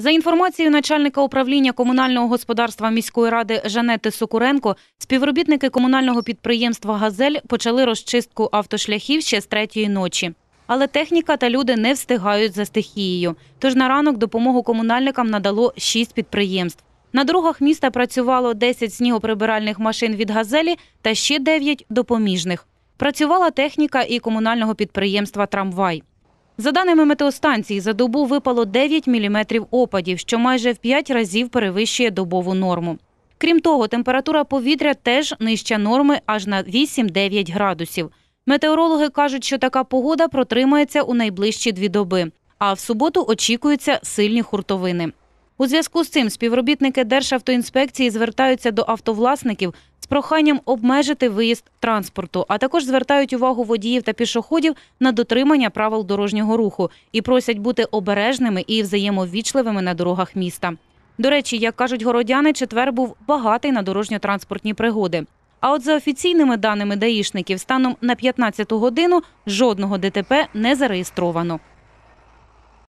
За інформацією начальника управління комунального господарства міської ради Жанети Сокуренко, співробітники комунального підприємства Газель почали розчистку автошляхів ще з третьої ночі. Але техніка та люди не встигають за стихією. Тож на ранок допомогу комунальникам надало шість підприємств. На дорогах міста працювало 10 снігоприбиральних машин від газелі та ще 9 допоміжних. Працювала техніка і комунального підприємства Трамвай. За даними метеостанції, за добу випало 9 міліметрів опадів, що майже в 5 разів перевищує добову норму. Крім того, температура повітря теж нижча норми аж на 8-9 градусів. Метеорологи кажуть, що така погода протримається у найближчі дві доби, а в суботу очікуються сильні хуртовини. У зв'язку з цим співробітники Державтоінспекції звертаються до автовласників проханням обмежити виїзд транспорту, а також звертають увагу водіїв та пішоходів на дотримання правил дорожнього руху і просять бути обережними і взаємовічливими на дорогах міста. До речі, як кажуть городяни, четвер був багатий на дорожньо-транспортні пригоди. А от за офіційними даними даїшників, станом на 15 годину жодного ДТП не зареєстровано.